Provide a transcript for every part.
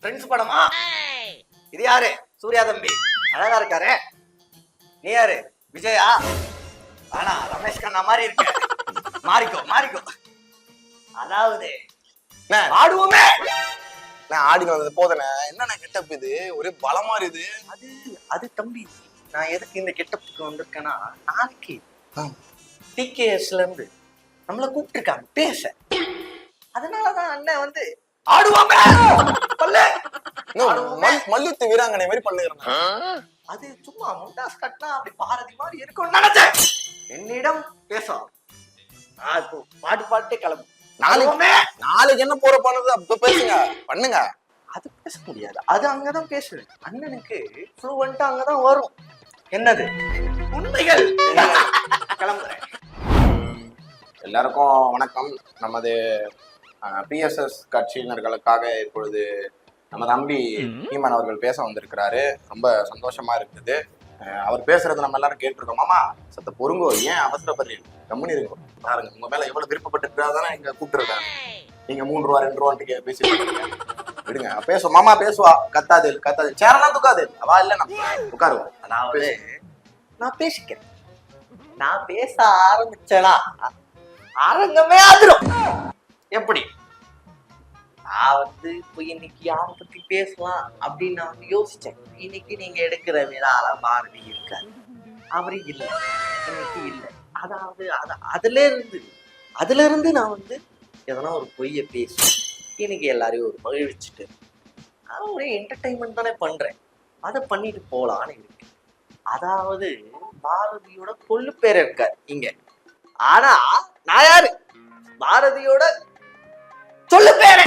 Friends படமா? இது யாரு? சூர்யா தம்பி. அழகா இருக்காரு. நீ யாரு? விஜயா? ஆனா ரமேஷ் கண்ணா மாதிரி இருக்க. மாறிக்கோ மாறிக்கோ. அதாவது ஆடுவோமே. நான் ஆடிக்கு வந்தது போதனே என்னண்ணே கெட்டப் இது? ஒரே பலமா இருக்குது. அது அது தம்பி நான் எதுக்கு இந்த கெட்டப்புக்கு வந்திருக்கேன்னா நாளைக்கு. டிகேஎஸ்ல இருந்து நம்மள கூப்பிட்டுருக்காங்க. பேச. அதனாலதான் அண்ணன் வந்து ஆடுவோமே. மல்யுத்த வீராங்கனை மாதிரி பண்ணுகிறேன் அது சும்மா முண்டாஸ் கட்டினா அப்படி பாரதி மாதிரி இருக்கும்னு நினைச்சேன். என்னிடம் பேசும் நான் இப்போ பாட்டு பாட்டே கிளம்பு நாளைக்கு நாளைக்கு என்ன போற பண்ணது அப்ப பேசுங்க. பண்ணுங்க. அது பேச முடியாது. அது அங்கதான் பேசுவேன். அண்ணனுக்கு ஃப்ளூவெண்டா அங்கதான் வரும். என்னது? உண்மைகள். கிளம்புறேன். எல்லாருக்கும் வணக்கம். நமது பிஎஸ்எஸ் கட்சியினர்களுக்காக இப்பொழுது நம்ம தம்பி ஹீமன் அவர்கள் பேச வந்திருக்கிறாரு. ரொம்ப சந்தோஷமா இருக்குது. அவர் பேசுறது நம்ம எல்லாரும் கேட்டிருக்கோம். மாமா சத்த பொறுங்கோ. ஏன் அவசரப்படுறீங்க கம்முனி இருக்கும் பாருங்க உங்க மேல எவ்வளவு விருப்பப்பட்டு தானே இங்க கூப்பிட்டுருக்கேன் நீங்க மூணு ரூபா ரெண்டு ரூபான்ட்டு பேசி விடுங்க. பேசுவோம் மாமா பேசுவா. கத்தாது கத்தாது. சேரெல்லாம் தூக்காது. அவா இல்லைன்னா உட்காருவோம் அதாவது நான் பேசிக்கிறேன். நான் பேச ஆரம்பிச்சேனா? அரங்கமே அதிரும் எப்படி? நான் வந்து இப்போ இன்னைக்கு யாரை பத்தி பேசலாம் அப்படின்னு நான் வந்து யோசிச்சேன். இன்னைக்கு நீங்க எடுக்கிற விழால பாரதி இருக்காரு. அவரு இல்லை. இன்னைக்கு இல்லை. அதாவது அது அதுல இருந்து அதுல இருந்து நான் வந்து எதனா ஒரு பொய்யை பேசி இன்னைக்கு எல்லாரையும் ஒரு மகிழ்ச்சிட்டு ஆனால் ஒரு என்டர்டைன்மெண்ட் தானே பண்றேன். அதை பண்ணிட்டு போகலான்னு இருக்கு அதாவது பாரதியோட கொள்ளு பேர் இருக்கார் இங்க. ஆனா நான் யாரு? பாரதியோட சொல்லு பேரு.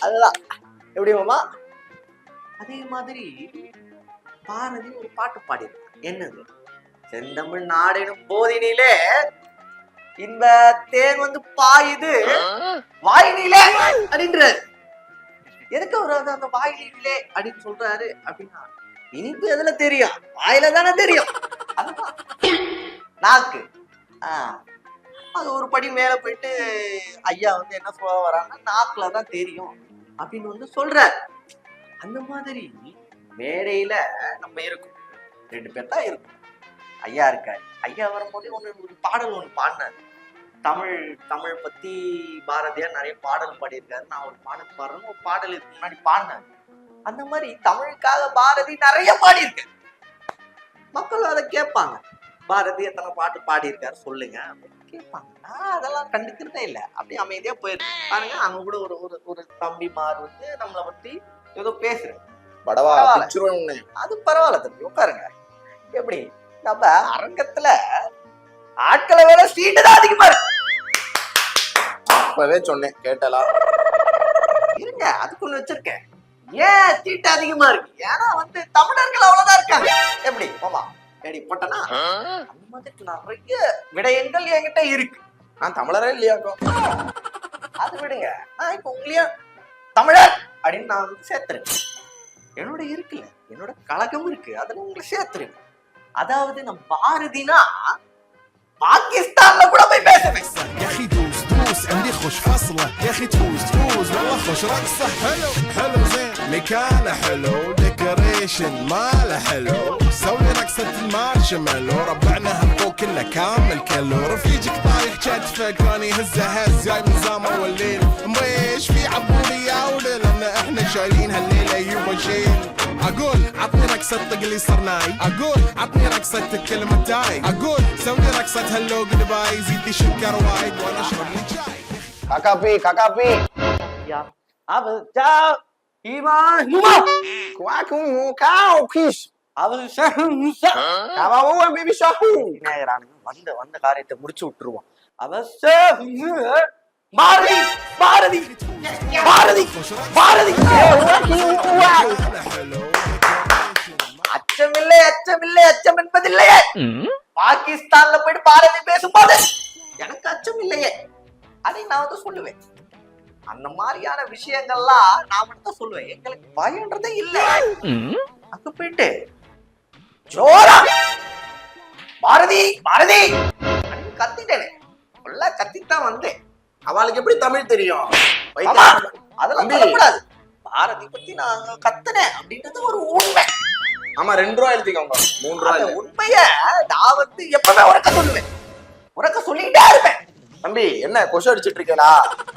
அதுதான். எப்படி மாமா? அதே மாதிரி பாரதி ஒரு பாட்டு பாடியிருக்கார். என்னது? செந்தமிழ் நாடெனும் போதினிலே இந்த தேன் வந்து பாயுது. வாயினிலே அப்படின்றாரு எதுக்கு அவர் வந்து அந்த வாயிலே அப்படின்னு சொல்றாரு அப்படின்னா இனிப்பு எதுல தெரியும்? வாயில தானே தெரியும். அதுதான். நாக்கு. ஆஹ் அது ஒரு படி மேல போயிட்டு ஐயா வந்து என்ன சொல்ல வராங்கன்னா நாக்கில் தான் தெரியும். அப்படின்னு வந்து சொல்றாரு. அந்த மாதிரி மேடையில நம்ம இருக்கோம். ரெண்டு பேர் தான் இருக்கும். ஐயா இருக்காரு. ஐயா வரும்போது ஒன்று ஒரு பாடல் ஒன்று பாடினார். தமிழ் தமிழ் பத்தி பாரதியார் நிறைய பாடல் பாடியிருக்காரு. நான் ஒரு பாடல் பாடுறேன் ஒரு பாடல் இதுக்கு முன்னாடி பாடினேன் அந்த மாதிரி தமிழுக்காக பாரதி நிறைய பாடியிருக்காரு மக்கள் அதை கேட்பாங்க. பாரதி எத்தனை பாட்டு பாடியிருக்காரு சொல்லுங்க அப்படின்னு. கேட்பாங்க நான் அதெல்லாம் கண்டுக்கிறதே இல்லை. அப்படியே அமைதியா போயிருக்கு பாருங்க அங்க கூட ஒரு ஒரு ஒரு தம்பிமார் வந்து நம்மளை பத்தி ஏதோ பேசுறேன் அது பரவாயில்ல தம்பி உட்காருங்க. எப்படி? நம்ம அரங்கத்துல ஆட்களை விட சீட்டு தான் அதிகமா இருக்கு. அப்பவே சொன்னேன் கேட்டலா இருங்க அதுக்கு ஒண்ணு வச்சிருக்கேன். ஏன் சீட்டு அதிகமா இருக்கு? ஏன்னா வந்து தமிழர்கள் அவ்வளவுதான் இருக்காங்க. எப்படி? மாமா ஏடி போட்டனா அந்த மாதிரி நிறைய விடயங்கள் என்கிட்ட இருக்கு நான் தமிழரே இல்லையாக்கும் அது விடுங்க நான் இப்ப உங்களையும் தமிழர் அப்படின்னு நான் வந்து சேர்த்துறேன் என்னோட இருக்குல்ல என்னோட கழகம் இருக்கு அதுல உங்களை சேர்த்துறேன் அதாவது நம்ம பாரதினா பாகிஸ்தான்ல கூட போய் பேசுவேன் يا اخي دوس دوس عندي خوش فصلة يا اخي تفوز تفوز والله خوش رقصة حلو حلو زين مكانه حلو جنريشن ماله حلو. سوي رقصة المارشميلو ربعنا هبو كله كامل كلو رفيجك طايح كتفه راني هزه هز جاي من زامر والليل. مريش في عبولي ياولي لأن إحنا شايلين هالليلة يوبا شيل أقول عطني رقصة طقلي صرناي أقول عطني رقصة كلمة تاي. أقول سوي رقصة هلو جود باي زيدي شكر وايد وأنا أشرب لي شاي كاكا بي يا. تاو. யா அவ ஜா ஹீமா ஹீமா குவாக்கும் காவ் கிஷ் அவ ஷஹுசா காவாவோ பேபி ஷாஹூ விநாயகரானுங்க வந்த வந்த காரியத்தை முடிச்சு விட்டுருவோம் அவ ஷஹு பாரதி பாரதி பாரதி பாரதி அச்சமில்லை அச்சமில்லை அச்சம் என்பதில்லையே பாகிஸ்தான்ல போயிட்டு பாரதி பேசும்போது எனக்கு அச்சம் இல்லையே அதை நான் வந்து சொல்லுவேன் அந்த மாதிரியான விஷயங்கள்லாம் நான் மட்டும் தான் சொல்லுவேன். எங்களுக்கு பயம்ன்றதே இல்லை. அங்க போயிட்டு ஜோரா! பாரதி பாரதி! அப்படின்னு கத்திட்டேனே. ஃபுல்லா கத்தித்தான் வந்தேன். அவளுக்கு எப்படி தமிழ் தெரியும். அதெல்லாம். சொல்லக்கூடாது. பாரதி பத்தி நான் கத்துனேன் அப்படின்றது ஒரு உண்மை. ஆமா ரெண்டு ரூபா எழுதிக்கோங்க. மூணு ரூபா. உண்மைய நான் வந்து எப்பவுமே உறக்க சொல்லுவேன். உறக்க சொல்லிக்கிட்டே இருப்பேன். தம்பி என்ன கொசு அடிச்சிட்டு இருக்கேடா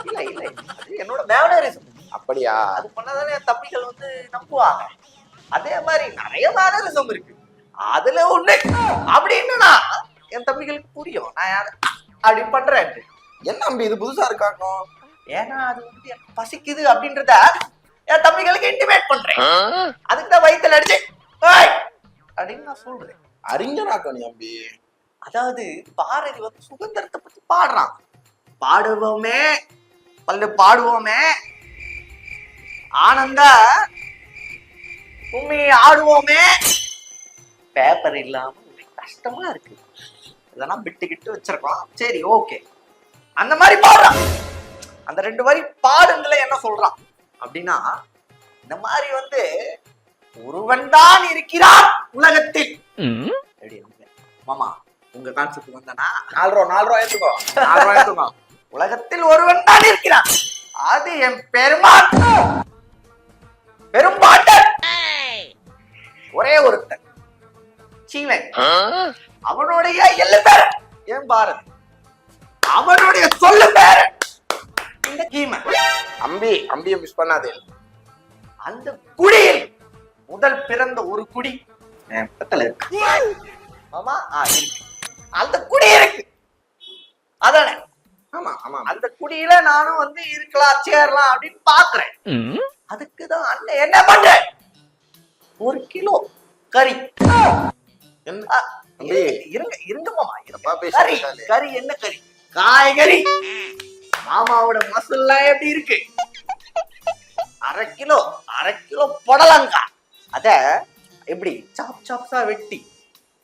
இல்ல இல்ல அது என்னோட மேனரிசம் அப்படியா? அது பண்ணாதானே என் தம்பிகள் வந்து நம்புவாங்க. அதே மாதிரி நிறைய மேனரிசம் இருக்கு. அதுல ஒண்ணு அப்படின்னா என் தம்பிகளுக்கு புரியும். நான் யாரு? அப்படி பண்றேன். என்ன தம்பி இது புதுசா இருக்காக்கும் ஏன்னா அது வந்து எனக்கு பசிக்குது அப்படின்றத என் தம்பிகளுக்கு இன்டிமேட் பண்றேன். அதுக்கு தான் வயித்துல அடிச்சு! அப்படின்னு நான் சொல்றேன். அறிஞனாக்கம் நீ தம்பி. அதாவது பாரதி வந்து சுதந்திரத்தை பத்தி பாடுறான். பாடுவோமே பல்லு பாடுவோமே. ஆனந்த உண்மை ஆடுவோமே. பேப்பர் இல்லாம கஷ்டமா இருக்கு. இதெல்லாம் விட்டுக்கிட்டு வச்சிருக்கோம் சரி ஓகே அந்த மாதிரி பாடுறான். அந்த ரெண்டு வரி பாடுங்கள என்ன சொல்றான்? அப்படின்னா இந்த மாதிரி வந்து ஒருவன் தான் இருக்கிறான் உலகத்தில். உங்க கான்செப்ட் வந்தானா? நாலு ரூபா நாலு ரூபா எடுத்துக்கோ நாலு ரூபா எடுத்துக்கோ உலகத்தில் ஒருவன் தான் இருக்கிறான். அது என் பெருமான். பெரும்பாட்டன். ஒரே ஒருத்தன். சீவன். அவனுடைய எல்லு பேரன். என் பாரதி. அவனுடைய சொல்லு பேரன். இந்த கீமன். அம்பி அம்பியை மிஸ் பண்ணாதே. அந்த குடியில் முதல் பிறந்த ஒரு குடி. பக்கத்துல இருக்கு. ஆமா ஆ, இருக்கு. அந்த குடி இருக்கு. அதானே? ஆமா ஆமா அந்த குடியில நானும் வந்து இருக்கலாம் சேரலாம் அப்படின்னு பாக்குறேன். அதுக்குதான் அண்ணன் என்ன பண்ற ஒரு கிலோ கறி. இருங்க, இருங்க மாமா கறி. கறி என்ன கறி? காய்கறி. மாமாவோட மசுல்லாம் எப்படி இருக்கு? அரை கிலோ அரை கிலோ புடலங்காய். அத எப்படி சாப் சாப்ஸா வெட்டி.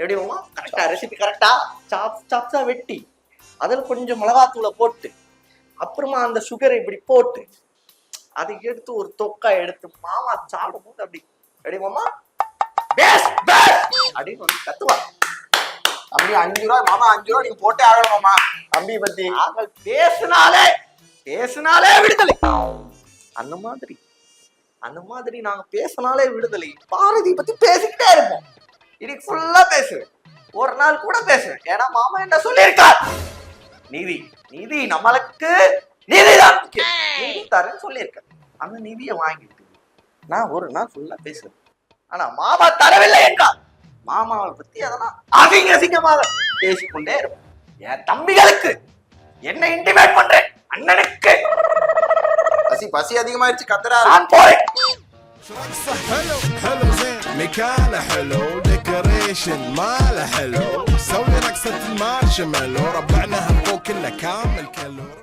எப்படி மாமா கரெக்டா ரெசிபி கரெக்டா சாப் சாப்ஸா வெட்டி அதில் கொஞ்சம் மிளகாத்தூளை போட்டு அப்புறமா அந்த சுகரை இப்படி போட்டு அதை எடுத்து ஒரு தொக்கா எடுத்து மாமா சாப்பிடும் போது அப்படி எப்படி மாமா? அப்படின்னு வந்து கத்துவாங்க தம்பி அஞ்சு ரூபா மாமா அஞ்சு ரூபா நீங்க போட்டே ஆகணும் மாமா. தம்பி பத்தி நாங்கள் பேசினாலே பேசினாலே விடுதலை. அந்த மாதிரி அந்த மாதிரி நாங்க பேசினாலே விடுதலை. பாரதி பத்தி பேசிக்கிட்டே இருப்போம். இன்னைக்கு ஃபுல்லா பேசுவேன். ஒரு நாள் கூட பேசுவேன். ஏன்னா மாமா என்ன சொல்லியிருக்கார்? நீதி நீதி நம்மளுக்கு நீதிதான் முக்கியம். நீதி தரேன்னு சொல்லியிருக்கேன் அந்த நிதியை வாங்கிட்டு நான் ஒரு நாள் ஃபுல்லா பேசுவேன். ஆனா மாமா தரவில்லை என்றால் மாமாவை பத்தி அதெல்லாம் அசிங்க அசிங்கமாக பேசிக்கொண்டே இருப்பேன். என் தம்பிகளுக்கு என்ன இன்டிமேட் பண்றேன். அண்ணனுக்கு. பசி பசி அதிகமாயிருச்சு கத்துறாரு நான் போறேன். مكانه حلو ديكوريشن ماله حلو. سوي رقصة المارشميلو ربعنا هالضوء كله كامل كله